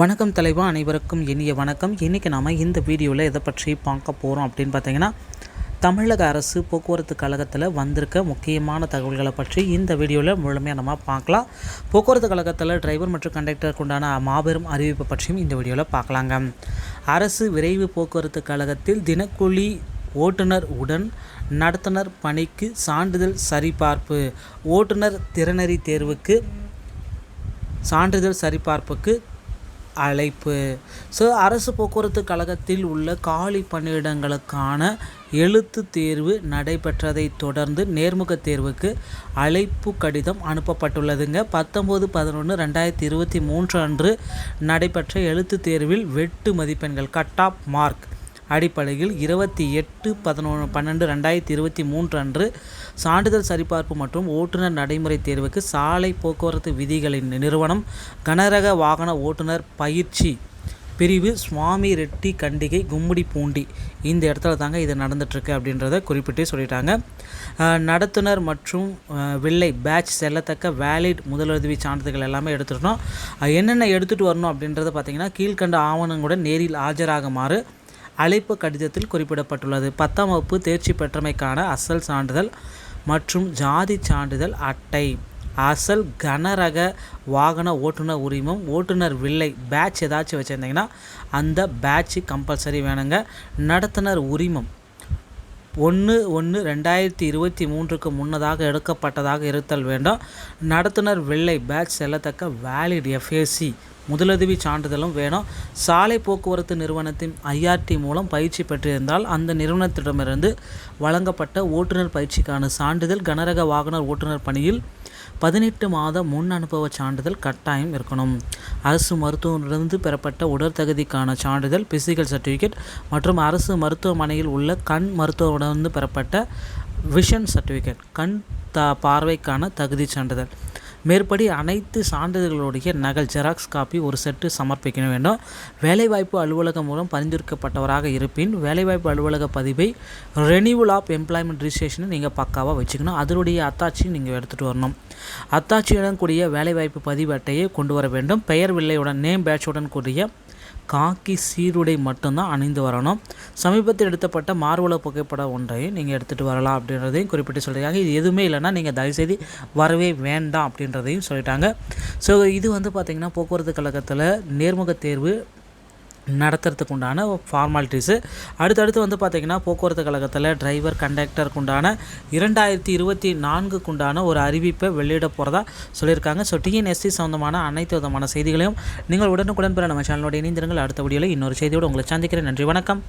வணக்கம் தலைவா அனைவருக்கும் இனிய வணக்கம். இன்றைக்கி நாம் இந்த வீடியோவில் எதை பற்றி பார்க்க போகிறோம் அப்படின்னு பார்த்தீங்கன்னா தமிழக அரசு போக்குவரத்து கழகத்தில் வந்திருக்க முக்கியமான தகவல்களை பற்றி இந்த வீடியோவில் முழுமையாக நம்ம பார்க்கலாம். போக்குவரத்து கழகத்தில் டிரைவர் மற்றும் கண்டக்டருக்கு உண்டான மாபெரும் அறிவிப்பு பற்றியும் இந்த வீடியோவில் பார்க்கலாங்க. அரசு விரைவு போக்குவரத்து கழகத்தில் தினக்கூலி ஓட்டுநர் உடன் நடத்துனர் பணிக்கு சான்றிதழ் சரிபார்ப்பு ஓட்டுநர் திறனறி தேர்வுக்கு சான்றிதழ் சரிபார்ப்புக்கு அழைப்பு. ஸோ அரசு போக்குவரத்து கழகத்தில் உள்ள காலி பணியிடங்களுக்கான எழுத்து தேர்வு நடைபெற்றதை தொடர்ந்து நேர்முக தேர்வுக்கு அழைப்பு கடிதம் அனுப்பப்பட்டுள்ளதுங்க. பத்தொம்போது பதினொன்று ரெண்டாயிரத்தி இருபத்தி மூன்று அன்று நடைபெற்ற எழுத்து தேர்வில் வெட்டு மதிப்பெண்கள் கட் ஆஃப் மார்க். அடிப்படையில் இருபத்தி எட்டு பதினொன்று பன்னெண்டு ரெண்டாயிரத்தி இருபத்தி மூன்று அன்று சான்றிதழ் சரிபார்ப்பு மற்றும் ஓட்டுநர் நடைமுறை தேர்வுக்கு சாலை போக்குவரத்து விதிகளின் நிறுவனம் கனரக வாகன ஓட்டுநர் பயிற்சி பிரிவு சுவாமி ரெட்டி கண்டிகை கும்முடி பூண்டி. இந்த இடத்துல தாங்க இது நடந்துட்டுருக்கு அப்படின்றத குறிப்பிட்டே சொல்லிட்டாங்க. நடத்துனர் மற்றும் வில்லை பேட்ச் செல்லத்தக்க வேலிட் முதலுதவி சான்றிதழ்கள் எல்லாமே எடுத்துட்டோம் என்னென்ன எடுத்துகிட்டு வரணும் அப்படின்றத பார்த்திங்கன்னா கீழ்கண்ட ஆவணங்களுடன் நேரில் ஆஜராகுமாறு அழைப்பு கடிதத்தில் குறிப்பிடப்பட்டுள்ளது. பத்தாம் வகுப்பு தேர்ச்சி பெற்றமைக்கான அசல் சான்றிதழ் மற்றும் ஜாதி சான்றிதழ் அட்டை. அசல் கனரக வாகன ஓட்டுநர் உரிமம் ஓட்டுநர் வில்லை பேட்ச் ஏதாச்சும் வச்சுருந்தீங்கன்னா அந்த பேட்ச் கம்பல்சரி வேணுங்க. நடத்துனர் உரிமம். ஒன்று ஒன்று ரெண்டாயிரத்தி இருபத்தி மூன்றுக்கு முன்னதாக எடுக்கப்பட்டதாக இருத்தல் வேண்டும். நடத்துனர் வெள்ளை பேட்ச் செல்லத்தக்க வேலிட் எஃப்ஏசி. முதலுதவி சான்றிதழும் வேணும். சாலை போக்குவரத்து நிறுவனத்தின் ஐஆர்டி மூலம் பயிற்சி பெற்றிருந்தால் அந்த நிறுவனத்திடமிருந்து வழங்கப்பட்ட ஓட்டுநர் பயிற்சிக்கான சான்றிதழ் கனரக வாகன ஓட்டுநர் பணியில் பதினெட்டு மாத முன் அனுபவ சான்றிதழ் கட்டாயம் இருக்கணும். அரசு மருத்துவரிலிருந்து பெறப்பட்ட உடற்தகுதிக்கான சான்றிதழ் பிசிக்கல் சர்டிஃபிகேட் மற்றும் அரசு மருத்துவமனையில் உள்ள கண் மருத்துவரிடமிருந்து பெறப்பட்ட விஷன் சர்டிஃபிகேட் கண் த பார்வைக்கான தகுதி சான்றிதழ். மேற்படி அனைத்து சான்றிதழ்களுடைய நகல் ஜெராக்ஸ் காப்பி ஒரு செட்டு சமர்ப்பிக்க வேண்டும். வேலைவாய்ப்பு அலுவலகம் மூலம் பரிந்துரைக்கப்பட்டவராக இருப்பின் வேலைவாய்ப்பு அலுவலக பதிவை ரெனியூவல் ஆஃப் எம்ப்ளாய்மெண்ட் ரிஜிஸ்ட்ரேஷனை நீங்கள் பக்காவாக வச்சுக்கணும். அதனுடைய அத்தாட்சி நீங்கள் எடுத்துகிட்டு வரணும். அத்தாட்சியுடன் கூடிய வேலைவாய்ப்பு பதிவு அட்டையை கொண்டு வர வேண்டும். பெயர் வில்லையுடன் நேம் பேட்சுடன் கூடிய காக்கி சீருடை மட்டும்தான் அணிந்து வரணும். சமீபத்தில் எடுத்தப்பட்ட மார்வல புகைப்படம் ஒன்றையும் நீங்கள் எடுத்துகிட்டு வரலாம் அப்படின்றதையும் குறிப்பிட்டு சொல்கிறாங்க இது எதுவுமே இல்லைன்னா நீங்கள் தயவுசெய்து வரவே வேண்டாம் அப்படின்றதையும் சொல்லிட்டாங்க. ஸோ இது வந்து பார்த்திங்கன்னா போக்குவரத்து கழகத்தில் நேர்முக தேர்வு நடத்துறதுக்கு உண்டான ஃபார்மாலிட்டிஸு அடுத்தடுத்து வந்து பார்த்திங்கன்னா போக்குவரத்து கழகத்தில் டிரைவர் கண்டக்டருக்கு உண்டான இரண்டாயிரத்தி இருபத்தி நான்குக்கு உண்டான ஒரு அறிவிப்பை வெளியிட போகிறதா சொல்லியிருக்காங்க. ஸோ டிஎன்எஸ்சி சம்மந்தமான அனைத்து விதமான செய்திகளையும் நீங்கள் உடனுக்குடன் பெற நம்ம சேனலோட இணைந்திருங்கள். அடுத்த வீடியோவில் இன்னொரு செய்தியோடு உங்களை சந்திக்கிறேன். நன்றி வணக்கம்.